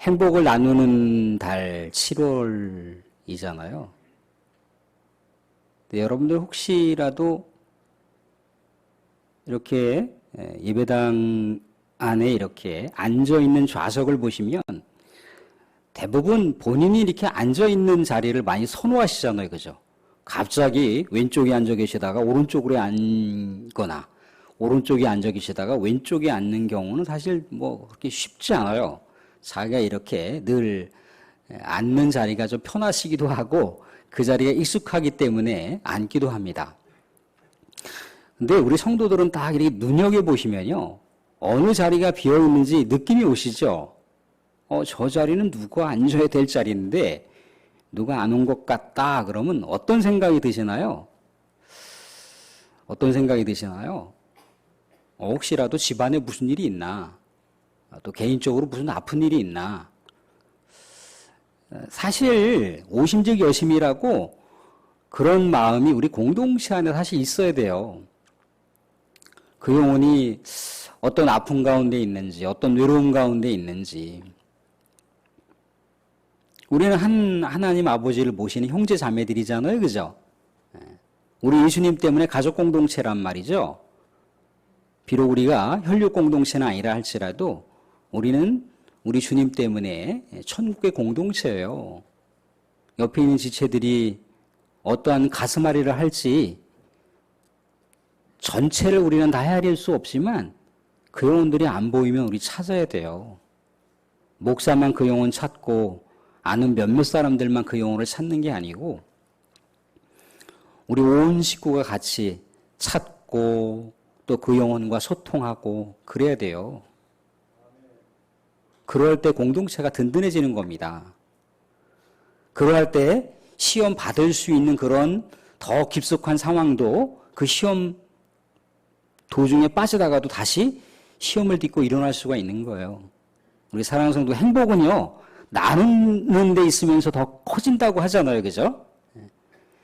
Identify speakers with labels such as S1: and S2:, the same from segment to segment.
S1: 행복을 나누는 달 7월이잖아요. 네, 여러분들 혹시라도 이렇게 예, 예배당 안에 이렇게 앉아 있는 좌석을 보시면 대부분 본인이 이렇게 앉아 있는 자리를 많이 선호하시잖아요. 그죠? 갑자기 왼쪽에 앉아 계시다가 오른쪽으로 앉거나 오른쪽에 앉아 계시다가 왼쪽에 앉는 경우는 사실 뭐 그렇게 쉽지 않아요. 자기가 이렇게 늘 앉는 자리가 좀 편하시기도 하고 그 자리가 익숙하기 때문에 앉기도 합니다. 근데 우리 성도들은 딱 이렇게 눈여겨보시면요. 어느 자리가 비어 있는지 느낌이 오시죠? 어, 저 자리는 누가 앉아야 될 자리인데 누가 안 온 것 같다 그러면 어떤 생각이 드시나요? 어떤 생각이 드시나요? 어, 혹시라도 집안에 무슨 일이 있나? 아, 또 개인적으로 무슨 아픈 일이 있나? 사실 오심즉 여심이라고 그런 마음이 우리 공동체 안에 사실 있어야 돼요. 그 영혼이 어떤 아픔 가운데 있는지, 어떤 외로움 가운데 있는지. 우리는 한 하나님 아버지를 모시는 형제 자매들이잖아요, 그죠? 예. 우리 예수님 때문에 가족 공동체란 말이죠. 비록 우리가 혈육 공동체는 아니라 할지라도 우리는 우리 주님 때문에 천국의 공동체예요. 옆에 있는 지체들이 어떠한 가슴앓이를 할지 전체를 우리는 다 헤아릴 수 없지만 그 영혼들이 안 보이면 우리 찾아야 돼요. 목사만 그 영혼 찾고 아는 몇몇 사람들만 그 영혼을 찾는 게 아니고 우리 온 식구가 같이 찾고 또 그 영혼과 소통하고 그래야 돼요. 그럴 때 공동체가 든든해지는 겁니다. 그럴 때 시험 받을 수 있는 그런 더 깊숙한 상황도 그 시험 도중에 빠지다가도 다시 시험을 딛고 일어날 수가 있는 거예요. 우리 사랑하는 성도 행복은요, 나누는 데 있으면서 더 커진다고 하잖아요. 그죠?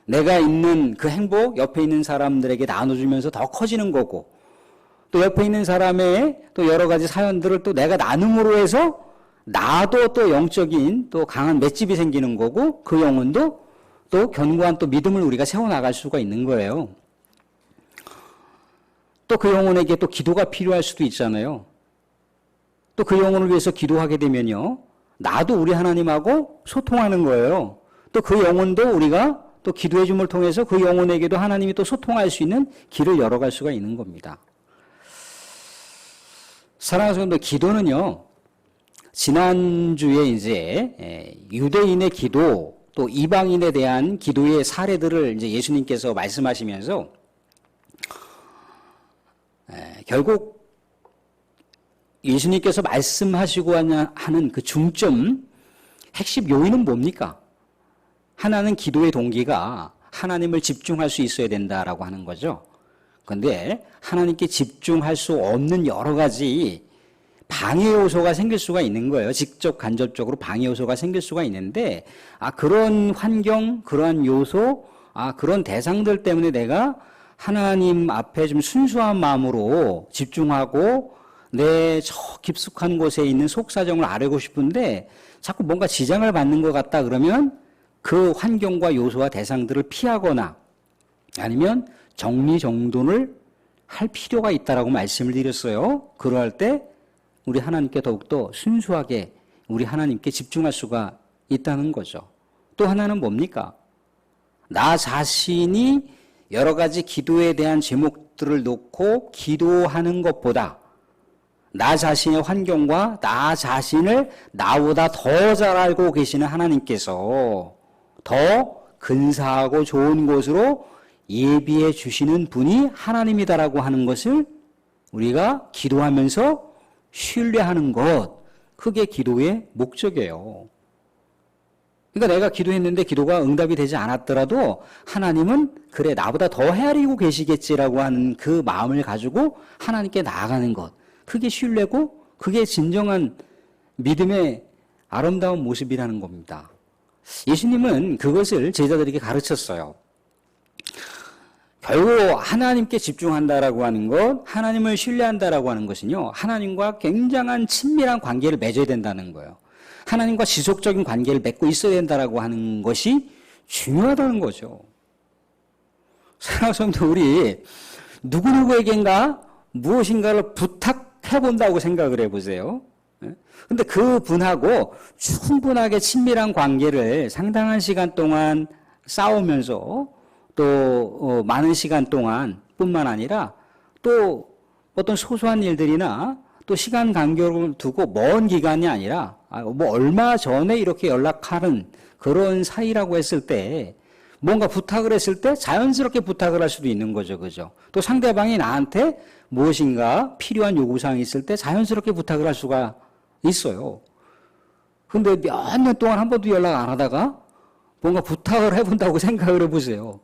S1: 내가 있는 그 행복, 옆에 있는 사람들에게 나눠주면서 더 커지는 거고, 또 옆에 있는 사람의 또 여러 가지 사연들을 또 내가 나눔으로 해서 나도 또 영적인 또 강한 맷집이 생기는 거고, 그 영혼도 또 견고한 또 믿음을 우리가 세워나갈 수가 있는 거예요. 또 그 영혼에게 또 기도가 필요할 수도 있잖아요. 또 그 영혼을 위해서 기도하게 되면요. 나도 우리 하나님하고 소통하는 거예요. 또 그 영혼도 우리가 또 기도해 줌을 통해서 그 영혼에게도 하나님이 또 소통할 수 있는 길을 열어갈 수가 있는 겁니다. 사랑하는 성도 기도는요. 지난주에 이제 유대인의 기도 또 이방인에 대한 기도의 사례들을 이제 예수님께서 말씀하시면서 결국 예수님께서 말씀하시고 하는 그 중점, 핵심 요인은 뭡니까? 하나는 기도의 동기가 하나님을 집중할 수 있어야 된다라고 하는 거죠. 그런데 하나님께 집중할 수 없는 여러 가지 방해 요소가 생길 수가 있는 거예요. 직접 간접적으로 방해 요소가 생길 수가 있는데 아 그런 환경, 그러한 요소, 아 그런 대상들 때문에 내가 하나님 앞에 좀 순수한 마음으로 집중하고 내 저 깊숙한 곳에 있는 속사정을 알고 싶은데 자꾸 뭔가 지장을 받는 것 같다 그러면 그 환경과 요소와 대상들을 피하거나 아니면 정리정돈을 할 필요가 있다라고 말씀을 드렸어요. 그러할 때 우리 하나님께 더욱더 순수하게 우리 하나님께 집중할 수가 있다는 거죠. 또 하나는 뭡니까? 나 자신이 여러 가지 기도에 대한 제목들을 놓고 기도하는 것보다 나 자신의 환경과 나 자신을 나보다 더 잘 알고 계시는 하나님께서 더 근사하고 좋은 곳으로 예비해 주시는 분이 하나님이다라고 하는 것을 우리가 기도하면서 신뢰하는 것, 그게 기도의 목적이에요. 그러니까 내가 기도했는데 기도가 응답이 되지 않았더라도 하나님은 그래 나보다 더 헤아리고 계시겠지라고 하는 그 마음을 가지고 하나님께 나아가는 것. 그게 신뢰고 그게 진정한 믿음의 아름다운 모습이라는 겁니다. 예수님은 그것을 제자들에게 가르쳤어요. 결국 하나님께 집중한다라고 하는 것, 하나님을 신뢰한다라고 하는 것은요, 하나님과 굉장한 친밀한 관계를 맺어야 된다는 거예요. 하나님과 지속적인 관계를 맺고 있어야 된다라고 하는 것이 중요하다는 거죠. 사랑하는 성도 우리 누구누구에겐가 무엇인가를 부탁해 본다고 생각을 해 보세요. 근데 그 분하고 충분하게 친밀한 관계를 상당한 시간 동안 싸우면서 또 어, 많은 시간 동안 뿐만 아니라 또 어떤 소소한 일들이나 또 시간 간격을 두고 먼 기간이 아니라 아, 뭐 얼마 전에 이렇게 연락하는 그런 사이라고 했을 때 뭔가 부탁을 했을 때 자연스럽게 부탁을 할 수도 있는 거죠. 그죠? 또 상대방이 나한테 무엇인가 필요한 요구사항이 있을 때 자연스럽게 부탁을 할 수가 있어요. 근데 몇 년 동안 한 번도 연락 안 하다가 뭔가 부탁을 해본다고 생각을 해보세요.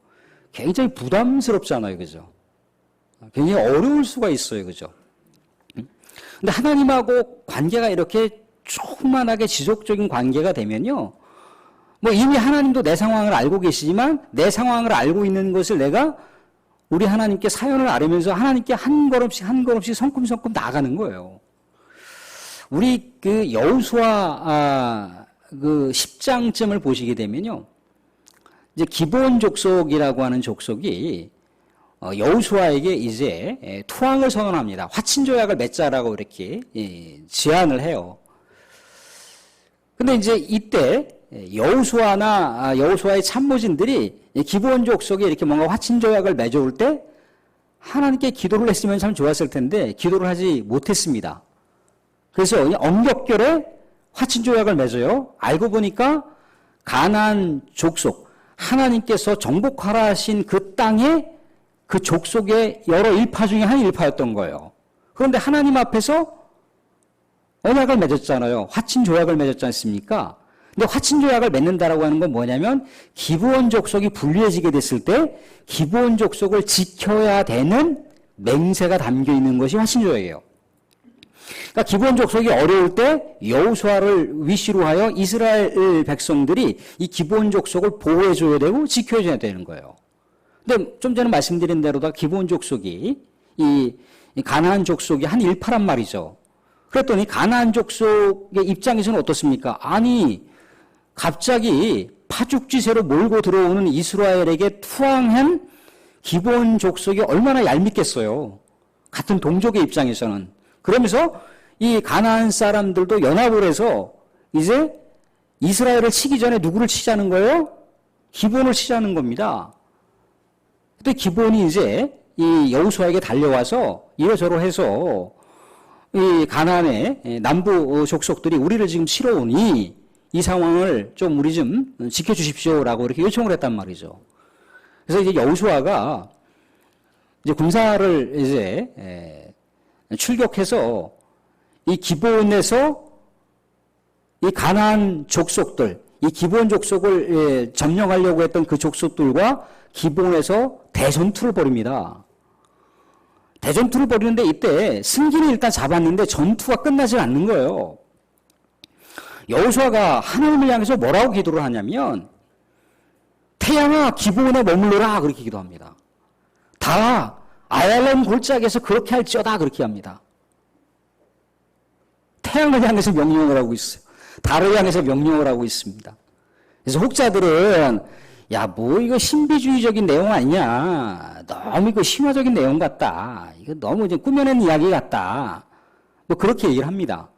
S1: 굉장히 부담스럽잖아요. 그죠? 굉장히 어려울 수가 있어요. 그죠? 근데 하나님하고 관계가 이렇게 조그만하게 지속적인 관계가 되면요. 뭐 이미 하나님도 내 상황을 알고 계시지만 내 상황을 알고 있는 것을 내가 우리 하나님께 사연을 아뢰면서 하나님께 한 걸음씩 한 걸음씩 성큼성큼 나가는 거예요. 우리 그 여우수아 아, 그 10장쯤을 보시게 되면요. 이제 기본 족속이라고 하는 족속이 어, 여우수아에게 이제 예, 투항을 선언합니다. 화친 조약을 맺자라고 이렇게 예, 제안을 해요. 근데 이제 이때 여우수아나 아, 여우수아의 참모진들이 기본 족속에 이렇게 뭔가 화친 조약을 맺어올 때 하나님께 기도를 했으면 참 좋았을 텐데 기도를 하지 못했습니다. 그래서 엄격결에 화친 조약을 맺어요. 알고 보니까 가난 족속 하나님께서 정복하라 하신 그 땅에 그 족속의 여러 일파 중에 한 일파였던 거예요. 그런데 하나님 앞에서 언약을 맺었잖아요. 화친 조약을 맺었지 않습니까? 근데 화친 조약을 맺는다라고 하는 건 뭐냐면 기브온 족속이 분리해지게 됐을 때 기브온 족속을 지켜야 되는 맹세가 담겨 있는 것이 화친 조약이에요. 그러니까 기브온 족속이 어려울 때 여호수아를 위시로 하여 이스라엘 백성들이 이 기브온 족속을 보호해 줘야 되고 지켜 줘야 되는 거예요. 근데 좀 전에 말씀드린 대로다 기브온 족속이 이 가나안 족속이 한 일파란 말이죠. 그랬더니 가나안 족속의 입장에서는 어떻습니까? 아니 갑자기 파죽지세로 몰고 들어오는 이스라엘에게 투항한 기본 족속이 얼마나 얄밉겠어요. 같은 동족의 입장에서는. 그러면서 이 가나안 사람들도 연합을 해서 이제 이스라엘을 치기 전에 누구를 치자는 거예요? 기본을 치자는 겁니다. 근데 기본이 이제 이 여우수아에게 달려와서 이러저러 해서 이 가나안의 남부 족속들이 우리를 지금 치러 오니 이 상황을 좀 우리 좀 지켜주십시오라고 이렇게 요청을 했단 말이죠. 그래서 이제 여우수아가 이제 군사를 이제 출격해서 이 기본에서 이 가난 족속들, 이 기본 족속을 점령하려고 했던 그 족속들과 기본에서 대전투를 벌입니다. 대전투를 벌이는데 이때 승기는 일단 잡았는데 전투가 끝나지 않는 거예요. 여호수아가 하나님을 향해서 뭐라고 기도를 하냐면 태양아 기본에 머물러라 그렇게 기도합니다. 달아 아얄렘 골짜기에서 그렇게 할지어다 그렇게 합니다. 태양을 향해서 명령을 하고 있어요. 달을 향해서 명령을 하고 있습니다. 그래서 혹자들은 야, 뭐 이거 신비주의적인 내용 아니냐. 너무 이거 심화적인 내용 같다. 이거 너무 좀 꾸며낸 이야기 같다. 뭐 그렇게 얘기를 합니다.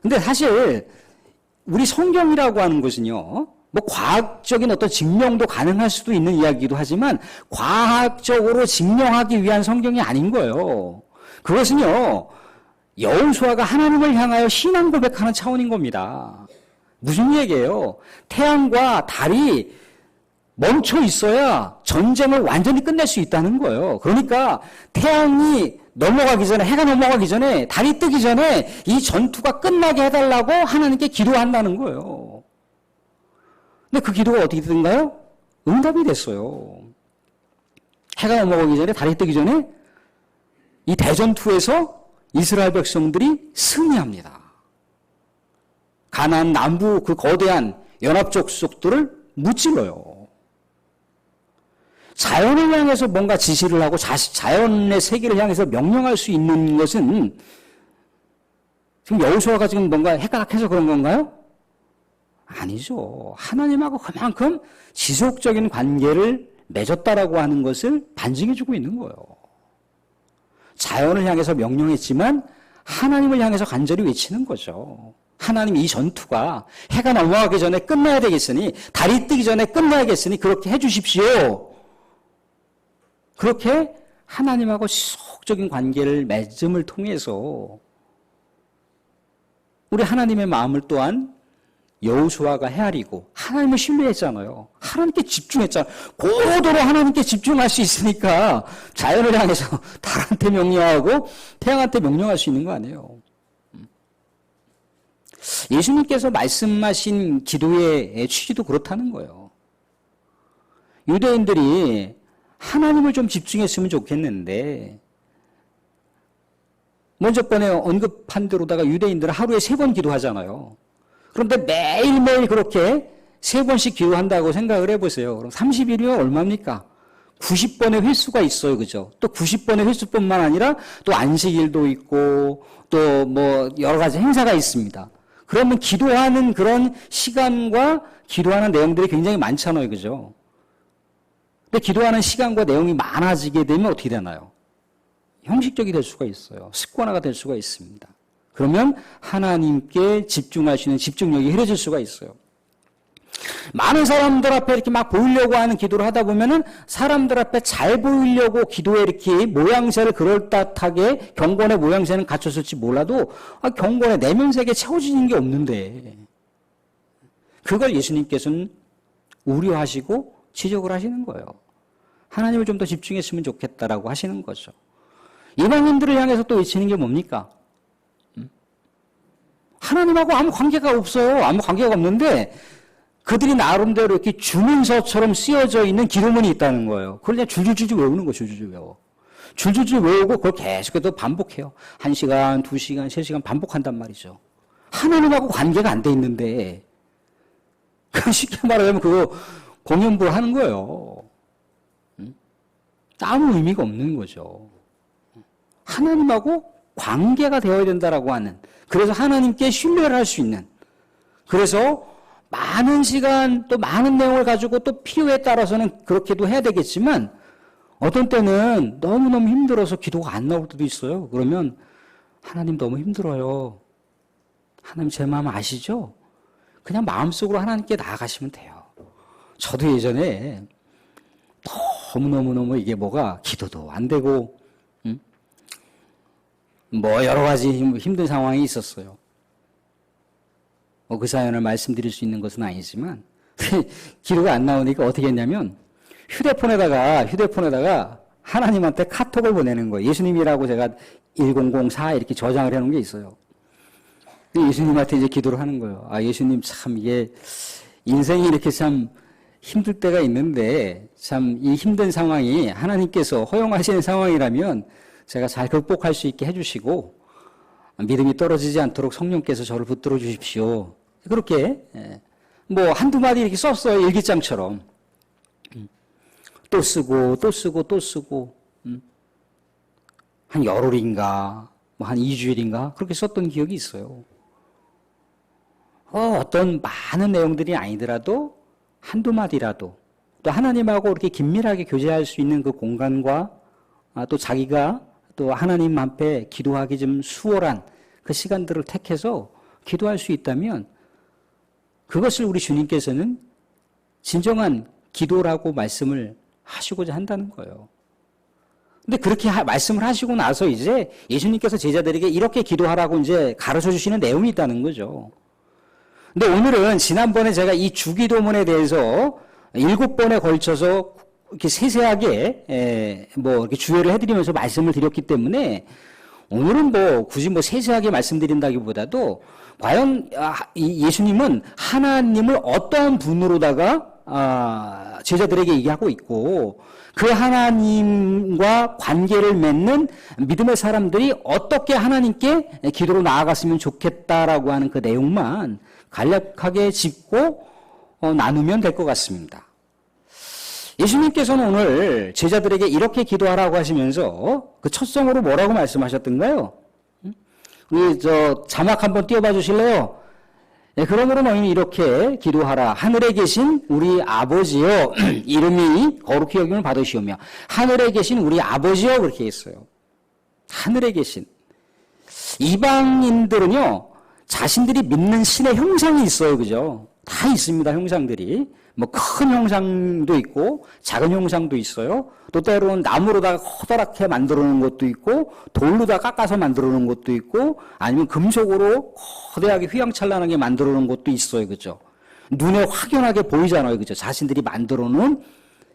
S1: 근데 사실 우리 성경이라고 하는 것은요. 뭐 과학적인 어떤 증명도 가능할 수도 있는 이야기도 하지만 과학적으로 증명하기 위한 성경이 아닌 거예요. 그것은요. 여우수아가 하나님을 향하여 신앙 고백하는 차원인 겁니다. 무슨 얘기예요? 태양과 달이 멈춰 있어야 전쟁을 완전히 끝낼 수 있다는 거예요. 그러니까 태양이 넘어가기 전에, 해가 넘어가기 전에, 달이 뜨기 전에 이 전투가 끝나게 해달라고 하나님께 기도한다는 거예요. 근데 그 기도가 어떻게 되던가요? 응답이 됐어요. 해가 넘어가기 전에, 달이 뜨기 전에 이 대전투에서 이스라엘 백성들이 승리합니다. 가나안 남부 그 거대한 연합 족 속들을 무찔러요. 자연을 향해서 뭔가 지시를 하고 자연의 세계를 향해서 명령할 수 있는 것은 지금 여호수아가 지금 뭔가 해각해서 그런 건가요? 아니죠. 하나님하고 그만큼 지속적인 관계를 맺었다라고 하는 것을 반증해 주고 있는 거예요. 자연을 향해서 명령했지만 하나님을 향해서 간절히 외치는 거죠. 하나님 이 전투가 해가 넘어가기 전에 끝나야 되겠으니 달이 뜨기 전에 끝나야겠으니 그렇게 해주십시오. 그렇게 하나님하고 지속적인 관계를 맺음을 통해서 우리 하나님의 마음을 또한 여호수아가 헤아리고 하나님을 신뢰했잖아요. 하나님께 집중했잖아요. 고도로 하나님께 집중할 수 있으니까 자연을 향해서 달한테 명령하고 태양한테 명령할 수 있는 거 아니에요. 예수님께서 말씀하신 기도의 취지도 그렇다는 거예요. 유대인들이 하나님을 좀 집중했으면 좋겠는데 먼저 번에 언급한 대로다가 유대인들은 하루에 세 번 기도하잖아요. 그런데 매일매일 그렇게 세 번씩 기도한다고 생각을 해보세요. 그럼 30일이면 얼마입니까? 90번의 횟수가 있어요. 그죠? 또 90번의 횟수뿐만 아니라 또 안식일도 있고 또 뭐 여러 가지 행사가 있습니다. 그러면 기도하는 그런 시간과 기도하는 내용들이 굉장히 많잖아요. 그죠? 근데 기도하는 시간과 내용이 많아지게 되면 어떻게 되나요? 형식적이 될 수가 있어요. 습관화가 될 수가 있습니다. 그러면 하나님께 있는 집중력이 흐려질 수가 있어요. 많은 사람들 앞에 이렇게 막 보이려고 하는 기도를 하다 보면은 사람들 앞에 잘 보이려고 기도에 이렇게 모양새를 그럴듯하게 경건의 모양새는 갖췄을지 몰라도 아, 경건의 내면색에 채워지는 게 없는데 그걸 예수님께서는 우려하시고 지적을 하시는 거예요. 하나님을 좀 더 집중했으면 좋겠다라고 하시는 거죠. 이방인들을 향해서 또 외치는 게 뭡니까? 하나님하고 아무 관계가 없어요. 아무 관계가 없는데 그들이 나름대로 이렇게 주문서처럼 쓰여져 있는 기도문이 있다는 거예요. 그걸 그냥 줄줄줄 외우는 거 줄줄줄 외워. 줄줄줄 외우고 그걸 계속해서 반복해요. 한 시간, 두 시간, 세 시간 반복한단 말이죠. 하나님하고 관계가 안 돼 있는데 쉽게 말하면 그거 공연부 하는 거예요. 아무 의미가 없는 거죠. 하나님하고 관계가 되어야 된다라고 하는 그래서 하나님께 신뢰를 할 수 있는 그래서 많은 시간 또 많은 내용을 가지고 또 필요에 따라서는 그렇게도 해야 되겠지만 어떤 때는 너무너무 힘들어서 기도가 안 나올 때도 있어요. 그러면 하나님 너무 힘들어요. 하나님 제 마음 아시죠? 그냥 마음속으로 하나님께 나아가시면 돼요. 저도 예전에 너무너무너무 이게 뭐가 기도도 안 되고 뭐 여러 가지 힘든 상황이 있었어요. 뭐 그 사연을 말씀드릴 수 있는 것은 아니지만 기록이 안 나오니까 어떻게 했냐면 휴대폰에다가 휴대폰에다가 하나님한테 카톡을 보내는 거예요. 예수님이라고 제가 1004 이렇게 저장을 해놓은 게 있어요. 예수님한테 이제 기도를 하는 거예요. 아 예수님 참 이게 인생이 이렇게 참 힘들 때가 있는데 참 이 힘든 상황이 하나님께서 허용하시는 상황이라면 제가 잘 극복할 수 있게 해주시고 믿음이 떨어지지 않도록 성령께서 저를 붙들어 주십시오. 그렇게 예, 뭐 한두 마디 이렇게 썼어요 일기장처럼 음. 또 쓰고 또 쓰고 또 쓰고 음. 한 열흘인가 뭐 한 2주일인가 그렇게 썼던 기억이 있어요. 어, 어떤 많은 내용들이 아니더라도 한두 마디라도 또 하나님하고 이렇게 긴밀하게 교제할 수 있는 그 공간과 아, 또 자기가 또 하나님 앞에 기도하기 좀 수월한 그 시간들을 택해서 기도할 수 있다면 그것을 우리 주님께서는 진정한 기도라고 말씀을 하시고자 한다는 거예요. 근데 그렇게 하, 말씀을 하시고 나서 이제 예수님께서 제자들에게 이렇게 기도하라고 이제 가르쳐 주시는 내용이 있다는 거죠. 근데 오늘은 지난번에 제가 이 주기도문에 대해서 일곱 번에 걸쳐서 이렇게 세세하게 에, 뭐 이렇게 주의를 해드리면서 말씀을 드렸기 때문에 오늘은 뭐 굳이 뭐 세세하게 말씀드린다기보다도 과연 아, 예수님은 하나님을 어떠한 분으로다가 아, 제자들에게 얘기하고 있고 그 하나님과 관계를 맺는 믿음의 사람들이 어떻게 하나님께 기도로 나아갔으면 좋겠다라고 하는 그 내용만 간략하게 짚고 어, 나누면 될 것 같습니다. 예수님께서는 오늘 제자들에게 이렇게 기도하라고 하시면서 그 첫성으로 뭐라고 말씀하셨던가요? 우리 저 자막 한번 띄워봐 주실래요? 네, 그러므로 너희는 이렇게 기도하라. 하늘에 계신 우리 아버지여 이름이 거룩히 여김을 받으시오며 하늘에 계신 우리 아버지여 그렇게 했어요. 하늘에 계신 이방인들은요 자신들이 믿는 신의 형상이 있어요, 그죠? 다 있습니다, 형상들이. 뭐 큰 형상도 있고 작은 형상도 있어요. 또 때로는 나무로다가 커다랗게 만들어 놓은 것도 있고 돌로다 깎아서 만들어 놓은 것도 있고 아니면 금속으로 거대하게 휘황찬란하게 만들어 놓은 것도 있어요. 그죠? 눈에 확연하게 보이잖아요. 그죠? 자신들이 만들어 놓은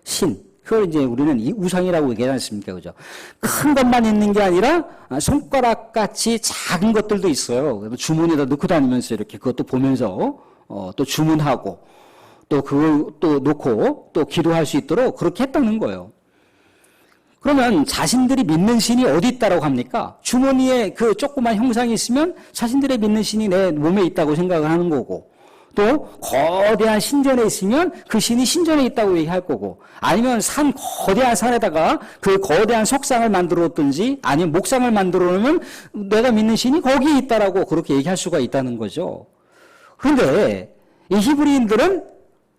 S1: 신. 그걸 이제 우리는 이 우상이라고 얘기하지 않습니까? 그죠? 큰 것만 있는 게 아니라 손가락 같이 작은 것들도 있어요. 주머니에다 넣고 다니면서 이렇게 그것도 보면서 어, 또 주문하고 또 그걸 또 놓고 또 기도할 수 있도록 그렇게 했다는 거예요. 그러면 자신들이 믿는 신이 어디 있다라고 합니까? 주머니에 그 조그만 형상이 있으면 자신들의 믿는 신이 내 몸에 있다고 생각을 하는 거고 또 거대한 신전에 있으면 그 신이 신전에 있다고 얘기할 거고 아니면 산 거대한 산에다가 그 거대한 석상을 만들어 뒀든지 아니면 목상을 만들어 놓으면 내가 믿는 신이 거기에 있다라고 그렇게 얘기할 수가 있다는 거죠. 그런데 이 히브리인들은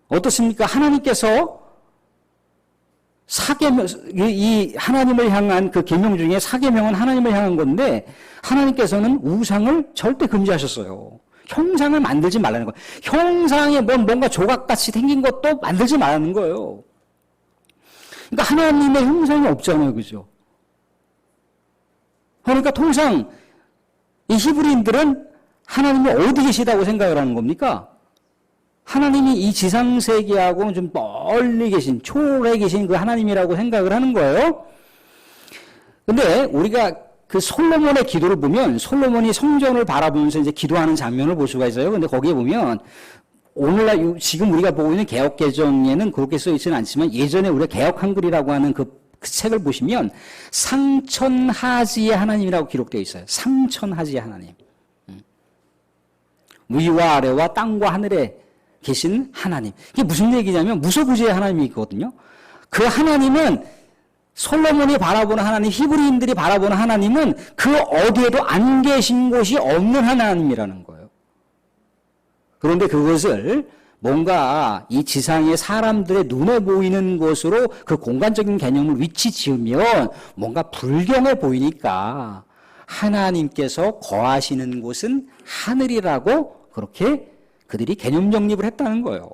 S1: 어떻습니까? 하나님께서 사계명 이 하나님을 향한 그 계명 중에 사계명은 하나님을 향한 건데 하나님께서는 우상을 절대 금지하셨어요. 형상을 만들지 말라는 거예요. 형상에 뭔 뭔가 조각같이 생긴 것도 만들지 말라는 거예요. 그러니까 하나님의 형상이 없잖아요, 그죠? 그러니까 통상 이 히브리인들은 하나님이 어디 계시다고 생각을 하는 겁니까? 하나님이 이 지상 세계하고는 좀 멀리 계신 초월해 계신 그 하나님이라고 생각을 하는 거예요. 근데 우리가 그 솔로몬의 기도를 보면 솔로몬이 성전을 바라보면서 이제 기도하는 장면을 볼 수가 있어요. 근데 거기에 보면 오늘날 지금 우리가 보고 있는 개혁 개정에는 그렇게 써 있지는 않지만 예전에 우리가 개혁 한글이라고 하는 그, 그 책을 보시면 상천하지의 하나님이라고 기록되어 있어요. 상천하지의 하나님. 음. 위와 아래와 땅과 하늘에 계신 하나님. 이게 무슨 얘기냐면 무소부지의 하나님이거든요. 그 하나님은 솔로몬이 바라보는 하나님, 히브리인들이 바라보는 하나님은 그 어디에도 안 계신 곳이 없는 하나님이라는 거예요. 그런데 그것을 뭔가 이 지상의 사람들의 눈에 보이는 것으로 그 공간적인 개념을 위치 지으면 뭔가 불경해 보이니까 하나님께서 거하시는 곳은 하늘이라고 그렇게 그들이 개념 정립을 했다는 거예요.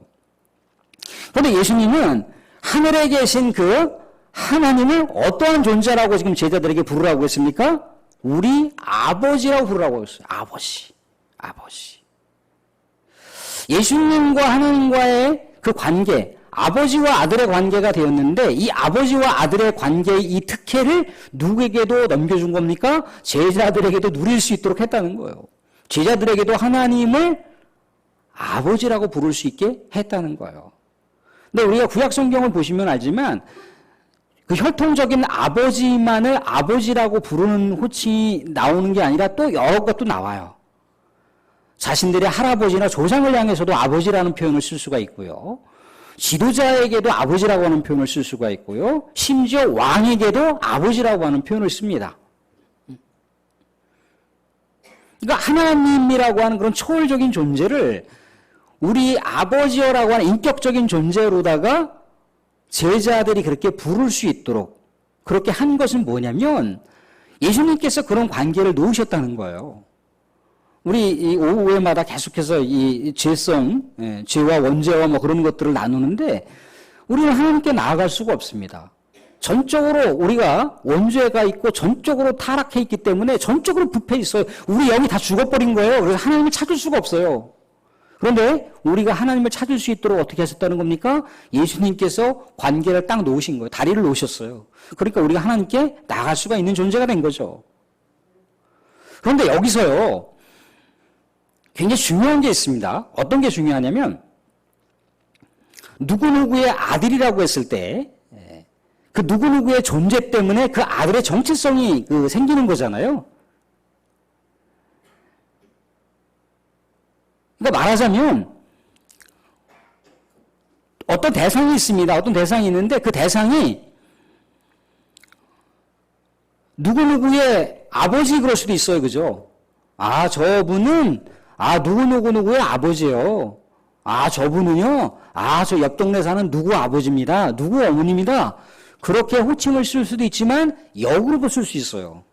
S1: 그런데 예수님은 하늘에 계신 그 하나님을 어떠한 존재라고 지금 제자들에게 부르라고 했습니까? 우리 아버지라고 부르라고 했어요. 아버지. 아버지. 예수님과 하나님과의 그 관계, 아버지와 아들의 관계가 되었는데 이 아버지와 아들의 관계의 이 특혜를 누구에게도 넘겨준 겁니까? 제자들에게도 누릴 수 있도록 했다는 거예요. 제자들에게도 하나님을 아버지라고 부를 수 있게 했다는 거예요. 근데 우리가 구약 성경을 보시면 알지만 그 혈통적인 아버지만을 아버지라고 부르는 호칭이 나오는 게 아니라 또 여러 것도 나와요. 자신들의 할아버지나 조상을 향해서도 아버지라는 표현을 쓸 수가 있고요. 지도자에게도 아버지라고 하는 표현을 쓸 수가 있고요. 심지어 왕에게도 아버지라고 하는 표현을 씁니다. 그러니까 하나님이라고 하는 그런 초월적인 존재를 우리 아버지여라고 하는 인격적인 존재로다가 제자들이 그렇게 부를 수 있도록 그렇게 한 것은 뭐냐면 예수님께서 그런 관계를 놓으셨다는 거예요. 우리 이 오후에마다 계속해서 이 죄성, 예, 죄와 원죄와 뭐 그런 것들을 나누는데 우리는 하나님께 나아갈 수가 없습니다. 전적으로 우리가 원죄가 있고 전적으로 타락해 있기 때문에 전적으로 부패 있어요. 우리 영이 다 죽어버린 거예요. 그래서 하나님을 찾을 수가 없어요. 그런데 우리가 하나님을 찾을 수 있도록 어떻게 하셨다는 겁니까? 예수님께서 관계를 딱 놓으신 거예요. 다리를 놓으셨어요. 그러니까 우리가 하나님께 나갈 수가 있는 존재가 된 거죠. 그런데 여기서요, 굉장히 중요한 게 있습니다. 어떤 게 중요하냐면, 누구누구의 아들이라고 했을 때, 그 누구누구의 존재 때문에 그 아들의 정체성이 그 생기는 거잖아요. 그러니까 말하자면 어떤 대상이 있습니다. 어떤 대상이 있는데 그 대상이 누구누구의 아버지 그럴 수도 있어요. 그죠? 아, 저분은 아, 누구누구누구의 아버지요. 아, 저분은요. 아, 저 옆 동네 사는 누구 아버지입니다. 누구 어머님이다. 그렇게 호칭을 쓸 수도 있지만 역으로도 쓸 수 있어요.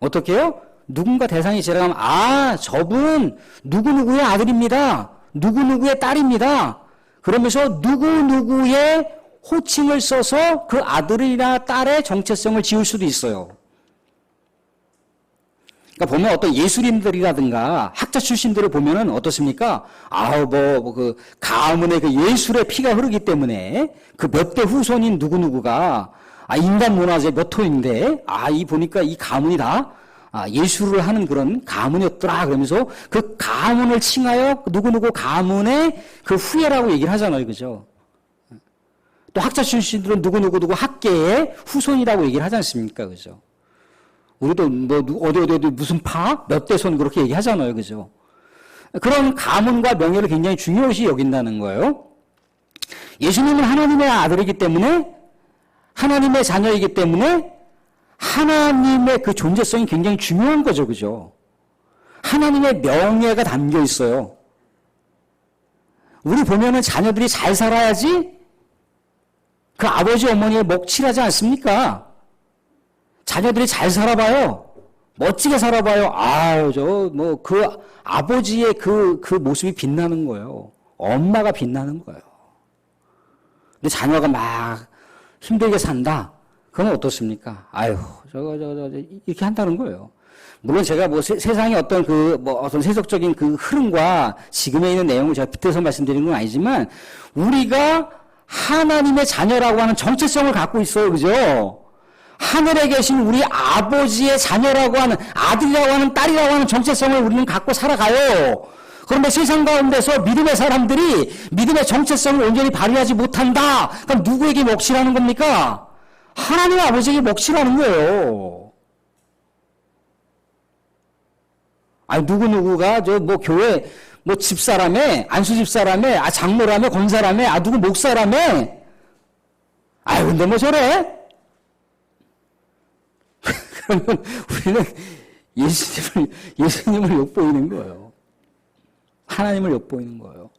S1: 어떻게요? 누군가 대상이 지나가면 아, 저분 누구누구의 아들입니다. 누구누구의 딸입니다. 그러면서 누구누구의 호칭을 써서 그 아들이나 딸의 정체성을 지울 수도 있어요. 그러니까 보면 어떤 예술인들이라든가 학자 출신들을 보면은 어떻습니까? 아우 뭐그 가문의 그 예술의 피가 흐르기 때문에 그 몇 대 후손인 누구 누구가 아 인간 문화재 몇 호인데 아 이 보니까 이 가문이 다 아, 예술을 하는 그런 가문이었더라 그러면서 그 가문을 칭하여 누구 누구 가문의 그 후예라고 얘기를 하잖아요, 그죠? 또 학자 출신들은 누구 누구 누구 학계의 후손이라고 얘기를 하지 않습니까, 그죠? 우리도 뭐 누- 어디 어디 어디 무슨 파 몇 대손 그렇게 얘기하잖아요, 그죠? 그런 가문과 명예를 굉장히 중요시 여긴다는 거예요. 예수님은 하나님의 아들이기 때문에 하나님의 자녀이기 때문에 하나님의 그 존재성이 굉장히 중요한 거죠, 그죠? 하나님의 명예가 담겨 있어요. 우리 보면은 자녀들이 잘 살아야지 그 아버지 어머니의 먹칠하지 않습니까? 자녀들이 잘 살아봐요. 멋지게 살아봐요. 아유, 저, 뭐, 그 아버지의 그, 그 모습이 빛나는 거예요. 엄마가 빛나는 거예요. 근데 자녀가 막 힘들게 산다? 그건 어떻습니까? 아유, 저거, 저거, 저거, 이렇게 한다는 거예요. 물론 제가 뭐 세, 상의 어떤 그, 뭐 어떤 세속적인 그 흐름과 지금에 있는 내용을 제가 빗대서 말씀드리는 건 아니지만, 우리가 하나님의 자녀라고 하는 정체성을 갖고 있어요. 그죠? 하늘에 계신 우리 아버지의 자녀라고 하는 아들이라고 하는 딸이라고 하는 정체성을 우리는 갖고 살아가요. 그런데 세상 가운데서 믿음의 사람들이 믿음의 정체성을 온전히 발휘하지 못한다. 그럼 누구에게 몫이라는 겁니까? 하나님 아버지에게 몫이라는 거예요. 아니 누구 누구가 저 뭐 교회 뭐 집사람에 안수 집사람에 아 장로라며 권사람에 아 누구 목사람에 아유 근데 뭐 저래? 그러면 우리는 예수님을, 예수님을 엿보이는 거예요. 하나님을 엿보이는 거예요.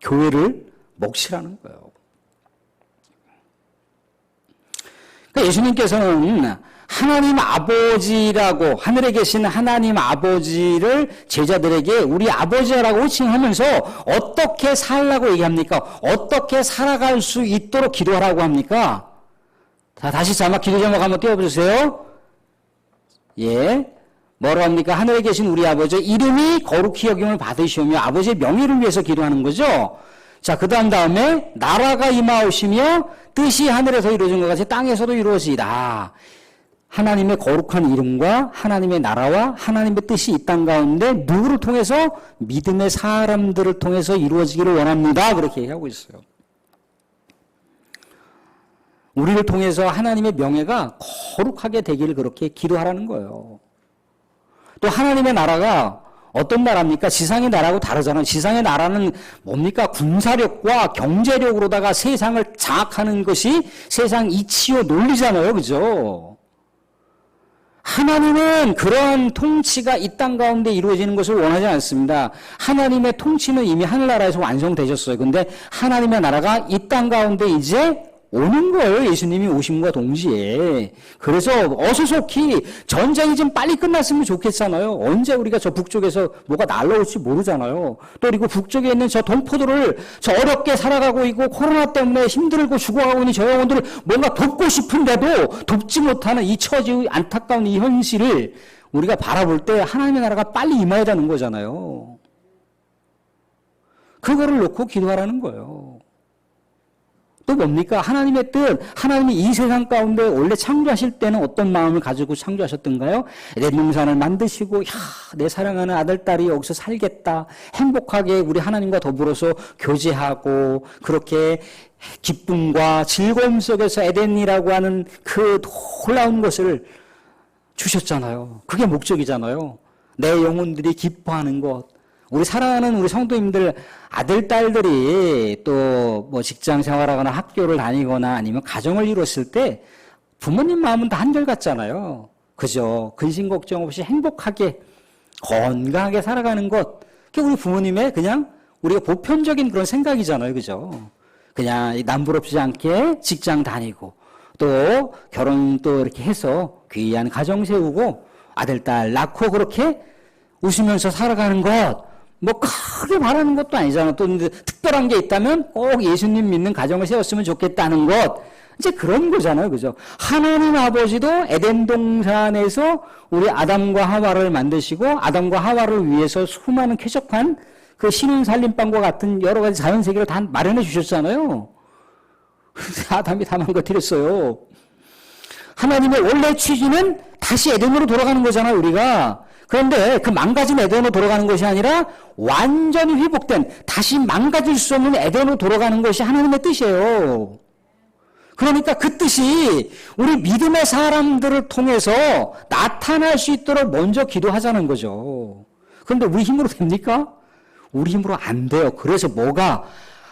S1: 교회를 몫이라는 거예요. 그러니까 예수님께서는 하나님 아버지라고 하늘에 계신 하나님 아버지를 제자들에게 우리 아버지라고 호칭하면서 어떻게 살라고 얘기합니까? 어떻게 살아갈 수 있도록 기도하라고 합니까? 자, 다시 자막 기도 제목 한번 띄워주세요. 예. 뭐로 합니까? 하늘에 계신 우리 아버지 이름이 거룩히 여김을 받으시오며 아버지의 명예를 위해서 기도하는 거죠. 자, 그 다음 다음에 나라가 임하오시며 뜻이 하늘에서 이루어진 것 같이 땅에서도 이루어지이다. 하나님의 거룩한 이름과 하나님의 나라와 하나님의 뜻이 이 땅 가운데 누구를 통해서 믿음의 사람들을 통해서 이루어지기를 원합니다. 그렇게 얘기하고 있어요. 우리를 통해서 하나님의 명예가 거룩하게 되기를 그렇게 기도하라는 거예요. 또 하나님의 나라가 어떤 나라입니까? 지상의 나라하고 다르잖아요. 지상의 나라는 뭡니까? 군사력과 경제력으로다가 세상을 장악하는 것이 세상 이치요 논리잖아요. 그죠? 하나님은 그러한 통치가 이 땅 가운데 이루어지는 것을 원하지 않습니다. 하나님의 통치는 이미 하늘나라에서 완성되셨어요. 근데 하나님의 나라가 이 땅 가운데 이제 오는 거예요. 예수님이 오심과 동시에. 그래서 어수속히 전쟁이 좀 빨리 끝났으면 좋겠잖아요. 언제 우리가 저 북쪽에서 뭐가 날라올지 모르잖아요. 또 그리고 북쪽에 있는 저 동포들을 저 어렵게 살아가고 있고 코로나 때문에 힘들고 죽어가고 있는 저 영혼들을 뭔가 돕고 싶은데도 돕지 못하는 이 처지의 안타까운 이 현실을 우리가 바라볼 때 하나님의 나라가 빨리 임해야 되는 거잖아요. 그거를 놓고 기도하라는 거예요. 또 뭡니까? 하나님의 뜻, 하나님이 이 세상 가운데 원래 창조하실 때는 어떤 마음을 가지고 창조하셨던가요? 내 농산을 만드시고, 야, 내 사랑하는 아들, 딸이 여기서 살겠다. 행복하게 우리 하나님과 더불어서 교제하고, 그렇게 기쁨과 즐거움 속에서 에덴이라고 하는 그 놀라운 것을 주셨잖아요. 그게 목적이잖아요. 내 영혼들이 기뻐하는 것. 우리 사랑하는 우리 성도님들 아들, 딸들이 또 뭐 직장 생활하거나 학교를 다니거나 아니면 가정을 이뤘을 때 부모님 마음은 다 한결같잖아요. 그죠? 근심 걱정 없이 행복하게 건강하게 살아가는 것. 그게 우리 부모님의 그냥 우리가 보편적인 그런 생각이잖아요. 그죠? 그냥 남부럽지 않게 직장 다니고 또 결혼 또 이렇게 해서 귀한 가정 세우고 아들, 딸 낳고 그렇게 웃으면서 살아가는 것. 뭐 크게 바라는 것도 아니잖아. 또 특별한 게 있다면 꼭 예수님 믿는 가정을 세웠으면 좋겠다는 것. 이제 그런 거잖아요. 그죠? 하나님 아버지도 에덴 동산에서 우리 아담과 하와를 만드시고 아담과 하와를 위해서 수많은 쾌적한 그 신혼 살림방과 같은 여러 가지 자연 세계를 다 마련해 주셨잖아요. 아담이 다 망가뜨렸어요. 하나님의 원래 취지는 다시 에덴으로 돌아가는 거잖아요, 우리가. 그런데 그 망가진 에덴으로 돌아가는 것이 아니라 완전히 회복된 다시 망가질 수 없는 에덴으로 돌아가는 것이 하나님의 뜻이에요. 그러니까 그 뜻이 우리 믿음의 사람들을 통해서 나타날 수 있도록 먼저 기도하자는 거죠. 그런데 우리 힘으로 됩니까? 우리 힘으로 안 돼요. 그래서 뭐가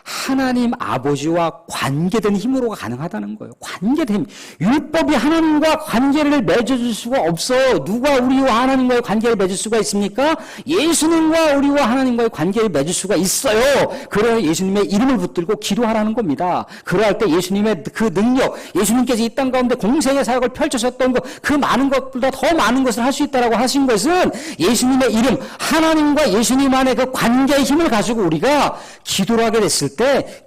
S1: 하나님 아버지와 관계된 힘으로가 가능하다는 거예요. 관계된 율법이 하나님과 관계를 맺어줄 수가 없어. 누가 우리와 하나님과의 관계를 맺을 수가 있습니까? 예수님과 우리와 하나님과의 관계를 맺을 수가 있어요. 그래야 예수님의 이름을 붙들고 기도하라는 겁니다. 그러할 때 예수님의 그 능력, 예수님께서 이 땅 가운데 공생의 사역을 펼쳐셨던 것, 그 많은 것보다 더 많은 것을 할 수 있다라고 하신 것은 예수님의 이름, 하나님과 예수님 안에 그 관계의 힘을 가지고 우리가 기도를 하게 됐을 때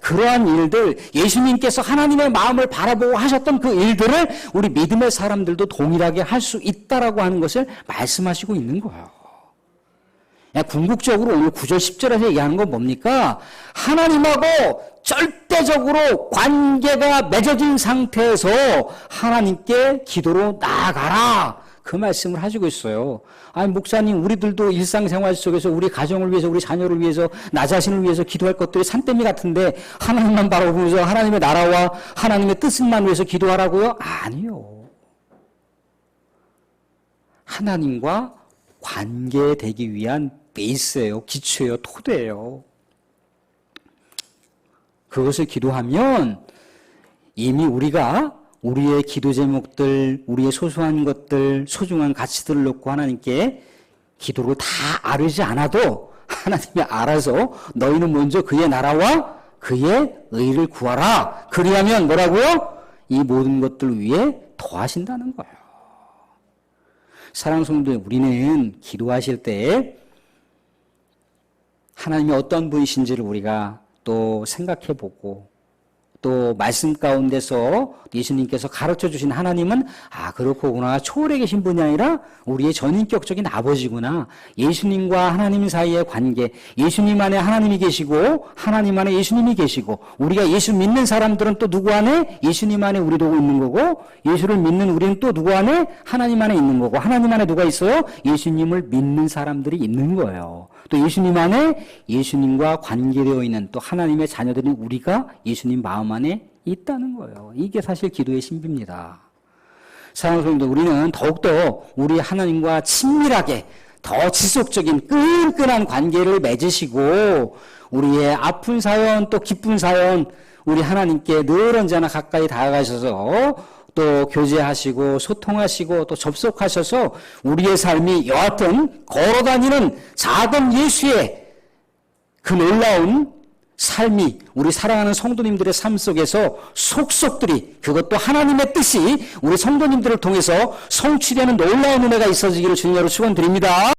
S1: 그러한 일들 예수님께서 하나님의 마음을 바라보고 하셨던 그 일들을 우리 믿음의 사람들도 동일하게 할 수 있다라고 하는 것을 말씀하시고 있는 거예요. 궁극적으로 오늘 9절 10절에서 얘기하는 건 뭡니까? 하나님하고 절대적으로 관계가 맺어진 상태에서 하나님께 기도로 나아가라. 그 말씀을 하시고 있어요. 아니, 목사님, 우리들도 일상생활 속에서 우리 가정을 위해서, 우리 자녀를 위해서, 나 자신을 위해서 기도할 것들이 산더미 같은데, 하나님만 바라보면서 하나님의 나라와 하나님의 뜻만 위해서 기도하라고요? 아니요. 하나님과 관계되기 위한 베이스예요. 기초예요. 토대예요. 그것을 기도하면 이미 우리가 우리의 기도 제목들, 우리의 소소한 것들, 소중한 가치들을 놓고 하나님께 기도를 다 아르지 않아도 하나님이 알아서 너희는 먼저 그의 나라와 그의 의를 구하라. 그리하면 뭐라고요? 이 모든 것들 위해 더하신다는 거예요. 사랑 성도 우리는 기도하실 때 하나님이 어떤 분이신지를 우리가 또 생각해 보고 또 말씀 가운데서 예수님께서 가르쳐 주신 하나님은 아 그렇구나. 초월에 계신 분이 아니라 우리의 전인격적인 아버지구나. 예수님과 하나님 사이의 관계 예수님 안에 하나님이 계시고 하나님 안에 예수님이 계시고 우리가 예수 믿는 사람들은 또 누구 안에? 예수님 안에 우리도 있는 거고 예수를 믿는 우리는 또 누구 안에? 하나님 안에 있는 거고 하나님 안에 누가 있어요? 예수님을 믿는 사람들이 있는 거예요 또 예수님 안에 예수님과 관계되어 있는 또 하나님의 자녀들인 우리가 예수님 마음 안에 있다는 거예요. 이게 사실 기도의 신비입니다. 사랑하는 성도 우리는 더욱더 우리 하나님과 친밀하게 더 지속적인 끈끈한 관계를 맺으시고 우리의 아픈 사연 또 기쁜 사연 우리 하나님께 늘 언제나 가까이 다가가셔서 또 교제하시고 소통하시고 또 접속하셔서 우리의 삶이 여하튼 걸어다니는 작은 예수의 그 놀라운 삶이 우리 사랑하는 성도님들의 삶 속에서 속속들이 그것도 하나님의 뜻이 우리 성도님들을 통해서 성취되는 놀라운 은혜가 있어지기를 주님으로 축원드립니다.